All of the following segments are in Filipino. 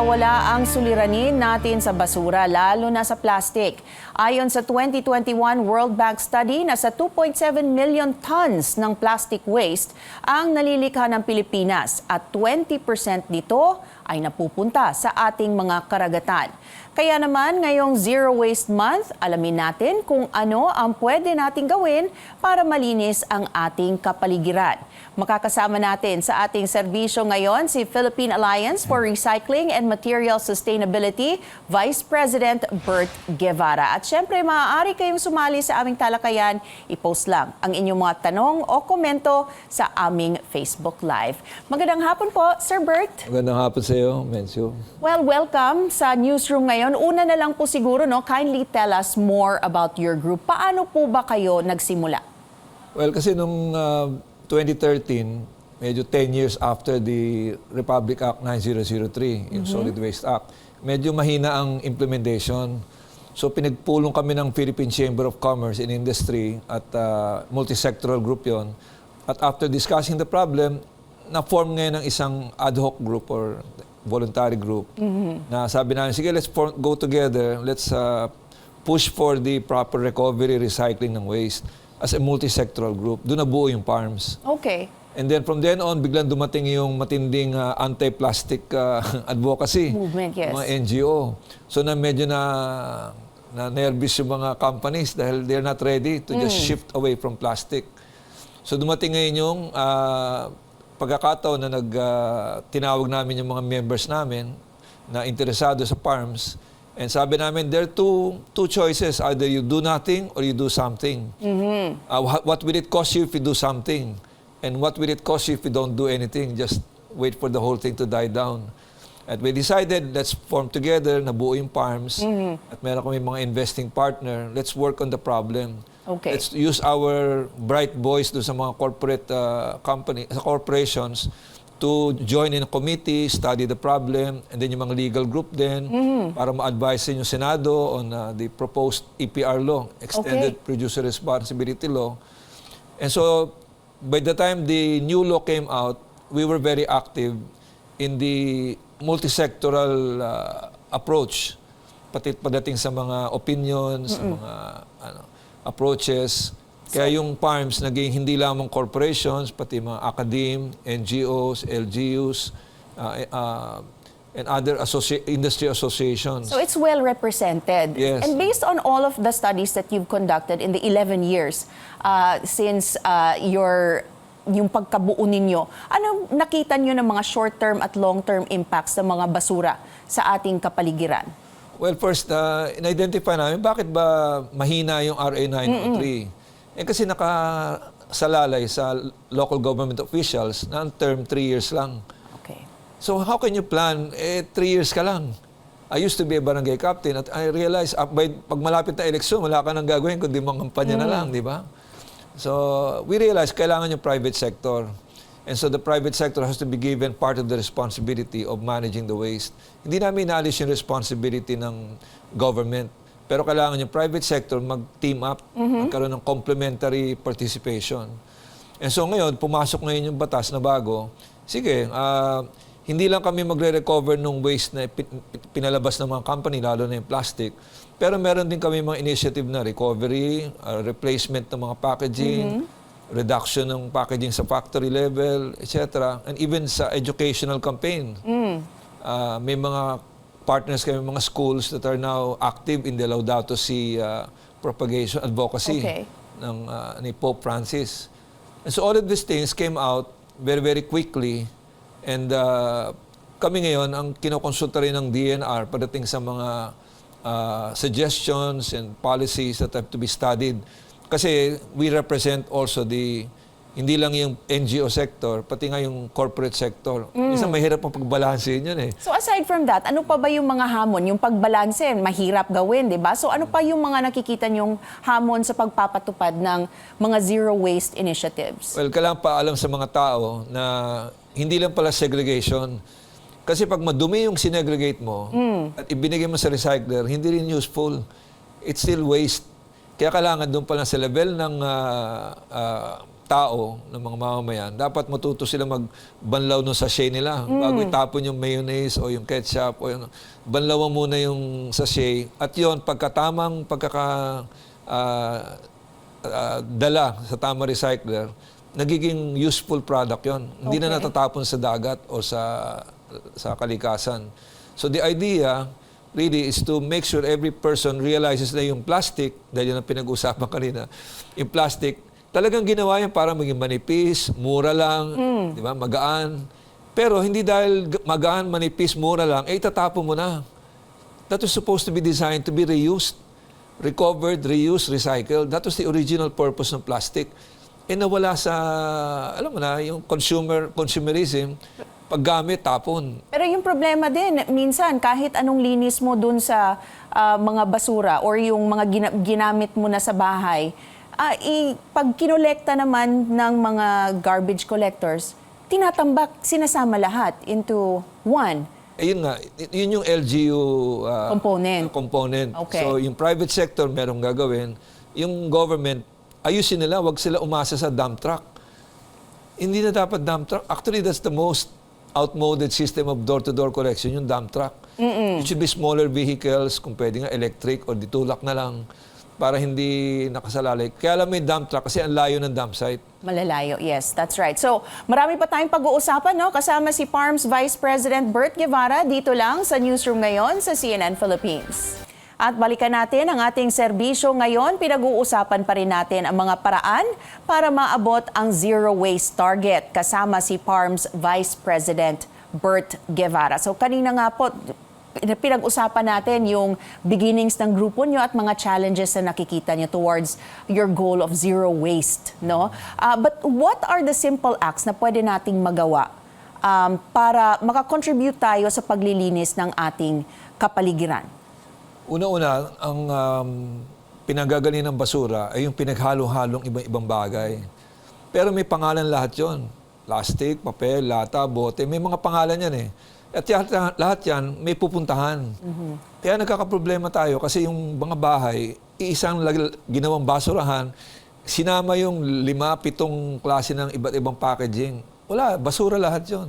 nawawala ang suliranin natin sa basura, lalo na sa plastic. Ayon sa 2021 World Bank study, nasa 2.7 million tons ng plastic waste ang nalilikha ng Pilipinas at 20% nito ay napupunta sa ating mga karagatan. Kaya naman ngayong Zero Waste Month, alamin natin kung ano ang pwede nating gawin para malinis ang ating kapaligiran. Makakasama natin sa ating serbisyo ngayon si Philippine Alliance for Recycling and Material Sustainability Vice President Bert Guevara. At syempre, maaari kayong sumali sa aming talakayan. I-post lang ang inyong mga tanong o komento sa aming Facebook Live. Magandang hapon po, Sir Bert. Magandang hapon sa Mencio. Well, welcome sa newsroom ngayon. Una na lang po siguro, no, kindly tell us more about your group. Paano po ba kayo nagsimula? Well, kasi nung uh, 2013, medyo 10 years after the Republic Act 9003, yung Solid Waste Act, medyo mahina ang implementation. So pinagpulong kami ng Philippine Chamber of Commerce and Industry at uh, multisectoral group yon. At after discussing the problem, na-form ngayon ng isang ad hoc group or voluntary group na sabi namin, sige, let's for- go together, let's uh, push for the proper recovery, recycling ng waste as a multisectoral group. Doon nabuo yung PARMS. Okay. And then from then on, biglang dumating yung matinding uh, anti-plastic uh, advocacy. Movement, yes. Mga NGO. So na medyo na na nervous yung mga companies dahil they're not ready to just shift away from plastic. So dumating ngayon yung uh, pagkakataon na nag uh, tinawag namin yung mga members namin na interesado sa farms and sabi namin there are two two choices either you do nothing or you do something. Uh, wha- what will it cost you if you do something? And what will it cost you if you don't do anything? Just wait for the whole thing to die down. At we decided, let's form together, nabuo yung farms, at meron kami mga investing partner, let's work on the problem. Okay. Let's use our bright voice do sa mga corporate uh, company, sa corporations to join in a committee, study the problem, and then yung mga legal group din para ma-advise yung Senado on uh, the proposed EPR law, Extended Producer Responsibility Law. And so, by the time the new law came out, we were very active in the multisectoral uh, approach, pati pagdating sa mga opinions, sa mga ano, approaches. Kaya yung farms naging hindi lamang corporations, pati mga academe, NGOs, LGUs, uh, uh, and other associ- industry associations. So it's well represented. Yes. And based on all of the studies that you've conducted in the 11 years uh, since uh, your yung pagkabuo ninyo, ano nakita nyo ng mga short-term at long-term impacts ng mga basura sa ating kapaligiran? Well, first, uh, in-identify namin bakit ba mahina yung RA 903. Eh kasi nakasalalay sa local government officials na ang term 3 years lang. Okay. So how can you plan? Eh, 3 years ka lang. I used to be a barangay captain at I realized uh, by, pag malapit na eleksyon, wala ka nang gagawin kundi mga kampanya na lang, di ba? So we realized kailangan yung private sector. And so the private sector has to be given part of the responsibility of managing the waste. Hindi namin inaalis yung responsibility ng government. Pero kailangan yung private sector mag-team up, magkaroon ng complementary participation. And so ngayon, pumasok ngayon yung batas na bago. Sige, ah, hindi lang kami magre-recover ng waste na pi- pi- pinalabas ng mga company, lalo na yung plastic. Pero meron din kami mga initiative na recovery, ah, replacement ng mga packaging, reduction ng packaging sa factory level, etc. And even sa educational campaign. Ah, may mga partners kami, mga schools that are now active in the Laudato Si ah, propagation advocacy Okay. ng ah, ni Pope Francis. And so all of these things came out very, very quickly. And uh, kami ngayon, ang kinokonsulta rin ng DNR pagdating sa mga uh, suggestions and policies that have to be studied. Kasi we represent also the, hindi lang yung NGO sector, pati nga yung corporate sector. Isang mahirap ang pagbalansin yun eh. So aside from that, ano pa ba yung mga hamon? Yung pagbalanse, mahirap gawin, di ba? So ano pa yung mga nakikita nyong hamon sa pagpapatupad ng mga zero waste initiatives? Well, kailangan pa alam sa mga tao na hindi lang pala segregation. Kasi pag madumi yung sinegregate mo at ibinigay mo sa recycler, hindi rin useful. It's still waste. Kaya kailangan doon pa lang sa level ng ah, ah, tao, ng mga mamamayan, dapat matuto sila magbanlaw ng sachet nila bago itapon yung mayonnaise o yung ketchup o yung banlawan muna yung sachet at yon pagkatamang pagkaka ah, ah, dala sa tamang recycler, nagiging useful product yon. Hindi na Okay. natatapon sa dagat o sa sa kalikasan. So the idea really is to make sure every person realizes na yung plastic, dahil yun ang pinag-usapan kanina, yung plastic, talagang ginawa yan para maging manipis, mura lang, di ba, magaan. Pero hindi dahil magaan, manipis, mura lang, eh itatapon mo na. That was supposed to be designed to be reused, recovered, reused, recycled. That was the original purpose ng plastic. Eh nawala sa, alam mo na, yung consumer, consumerism, paggamit, tapon. Pero yung problema din, minsan kahit anong linis mo dun sa ah, mga basura or yung mga gina- ginamit mo na sa bahay, ah, i- pag kinolekta naman ng mga garbage collectors, tinatambak, sinasama lahat into one. Eh, yun nga, y- yun yung LGU ah, Component. component. Okay. So, yung private sector merong gagawin. Yung government, ayusin nila, wag sila umasa sa dump truck. Hindi na dapat dump truck. Actually, that's the most outmoded system of door-to-door collection, yung dump truck. It should be smaller vehicles, kung pwede nga electric or ditulak na lang para hindi nakasalalay. Kaya alam may dump truck kasi ang layo ng dump site. Malalayo, yes, that's right. So, marami pa tayong pag-uusapan, no? Kasama si PARMS Vice President Bert Guevara dito lang sa newsroom ngayon sa CNN Philippines. At balikan natin ang ating serbisyo ngayon. Pinag-uusapan pa rin natin ang mga paraan para maabot ang zero waste target kasama si PARMS Vice President Bert Guevara. So kanina nga po, pinag-usapan natin yung beginnings ng grupo nyo at mga challenges na nakikita nyo towards your goal of zero waste, no? Ah, but what are the simple acts na pwede nating magawa um, para makakontribute tayo sa paglilinis ng ating kapaligiran? Una-una, ang um, pinagagaling ng basura ay yung pinaghalo-halong ibang-ibang bagay. Pero may pangalan lahat yon. Plastic, papel, lata, bote, may mga pangalan yan eh. At yan- lahat yan may pupuntahan. Kaya nagkakaproblema tayo kasi yung mga bahay, iisang lag- ginawang basurahan, sinama yung lima, pitong klase ng iba't ibang packaging. Wala, basura lahat yon.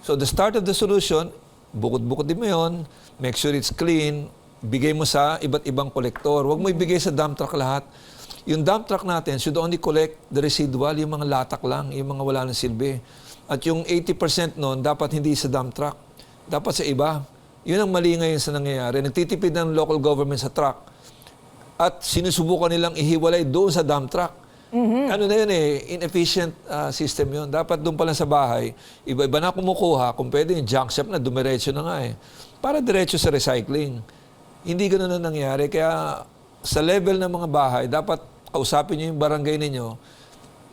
So the start of the solution, bukod-bukod din mo yun, make sure it's clean, bigay mo sa iba't ibang kolektor. Huwag mo ibigay sa dump truck lahat. Yung dump truck natin should only collect the residual, yung mga latak lang, yung mga wala ng silbi. At yung 80% nun, dapat hindi sa dump truck. Dapat sa iba. Yun ang mali ngayon sa nangyayari. Nagtitipid ng local government sa truck at sinusubukan nilang ihiwalay doon sa dump truck. Ano na yun eh, inefficient ah, system yun. Dapat doon pa lang sa bahay, iba-iba na kumukuha, kung pwede yung junk shop na, dumiretso na nga eh. Para diretso sa recycling. Hindi ganun ang nangyari. Kaya sa level ng mga bahay, dapat kausapin nyo yung barangay ninyo,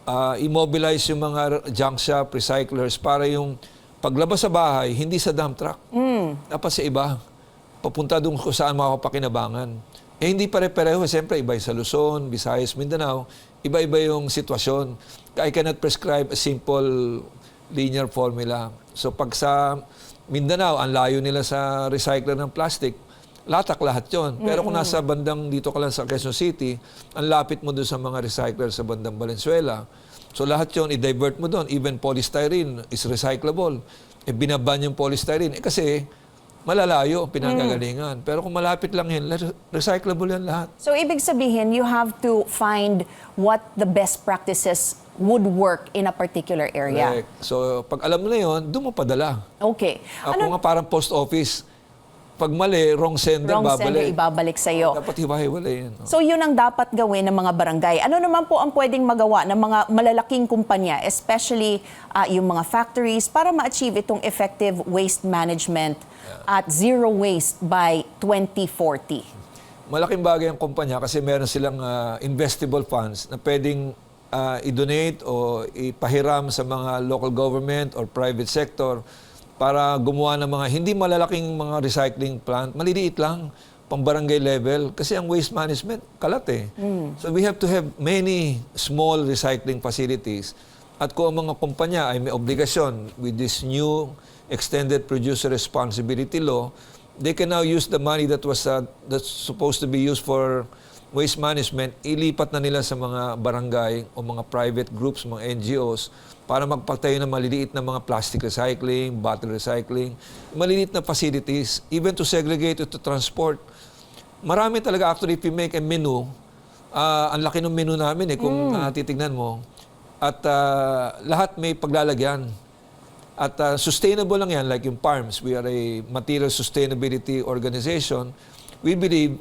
ah, immobilize yung mga junk shop, recyclers, para yung paglabas sa bahay, hindi sa dump truck. Dapat sa iba. Papunta doon kung saan makapakinabangan. Eh hindi pare-pareho. Siyempre, iba sa Luzon, Visayas, Mindanao. Iba-iba yung sitwasyon. I cannot prescribe a simple linear formula. So pag sa Mindanao, ang layo nila sa recycler ng plastic, latak lahat yon. Pero kung nasa bandang dito ka lang sa Quezon City, ang lapit mo doon sa mga recycler sa bandang Valenzuela. So lahat yon i-divert mo doon. Even polystyrene is recyclable. Eh binaban yung polystyrene. Eh kasi malalayo ang pinanggagalingan. Pero kung malapit lang yan, re- recyclable yan lahat. So, ibig sabihin, you have to find what the best practices would work in a particular area. Correct. So pag alam mo na yon, doon mo padala. Okay. Ako nga parang post office. Pag mali, wrong sender, Wrong babalik. sender, ibabalik sa'yo. Dapat hiwa-hiwalay yan. no? So yun ang dapat gawin ng mga barangay. Ano naman po ang pwedeng magawa ng mga malalaking kumpanya, especially ah, yung mga factories, para ma-achieve itong effective waste management at zero waste by 2040? Malaking bagay ang kumpanya kasi meron silang ah, investable funds na pwedeng ah, i-donate o ipahiram sa mga local government or private sector para gumawa ng mga hindi malalaking mga recycling plant, maliliit lang, pang barangay level. Kasi ang waste management, kalat eh. So we have to have many small recycling facilities. At kung ang mga kumpanya ay may obligasyon with this new extended producer responsibility law, they can now use the money that was uh, that's supposed to be used for waste management, ilipat na nila sa mga barangay o mga private groups, mga NGOs, para magpatayo ng maliliit na mga plastic recycling, bottle recycling, maliliit na facilities, even to segregate it to transport. Marami talaga actually if you make a menu, ah, ang laki ng menu namin eh kung ah, titignan mo. At ah, lahat may paglalagyan. At ah, sustainable lang yan, like yung PARMS, we are a material sustainability organization. We believe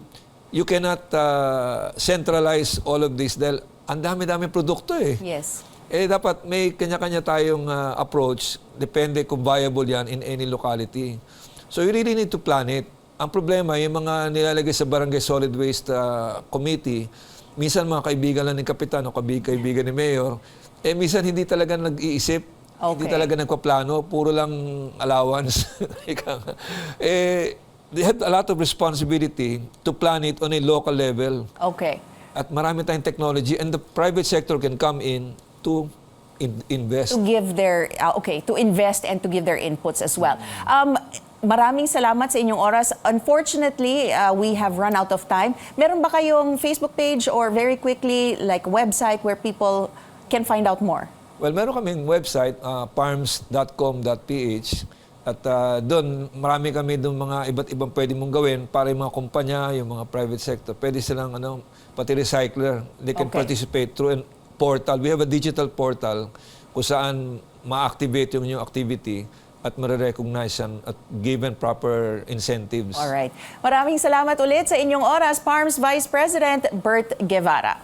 you cannot ah, centralize all of this dahil ang dami-dami produkto eh. Yes. Eh dapat may kanya-kanya tayong ah, approach, depende kung viable yan in any locality. So you really need to plan it. Ang problema, yung mga nilalagay sa Barangay Solid Waste ah, Committee, minsan mga kaibigan lang ni Kapitan o kaibigan ni Mayor, eh minsan hindi talaga nag-iisip, hindi Okay. talaga nagpaplano, puro lang allowance. Eh, they have a lot of responsibility to plan it on a local level. Okay. At marami tayong technology and the private sector can come in to in- invest. to give their uh, okay to invest and to give their inputs as well. Um, maraming salamat sa inyong oras. Unfortunately, uh, we have run out of time. Meron ba kayong Facebook page or very quickly like website where people can find out more? Well, meron kaming website, uh, parms.com.ph. At uh, doon, marami kami doon mga iba't ibang pwede mong gawin para yung mga kumpanya, yung mga private sector. Pwede silang, ano, pati recycler. They can Okay. participate through a portal. We have a digital portal kung saan ma-activate yung new activity at ma-recognize yan at given proper incentives. All right. Maraming salamat ulit sa inyong oras, Parms Vice President Bert Guevara.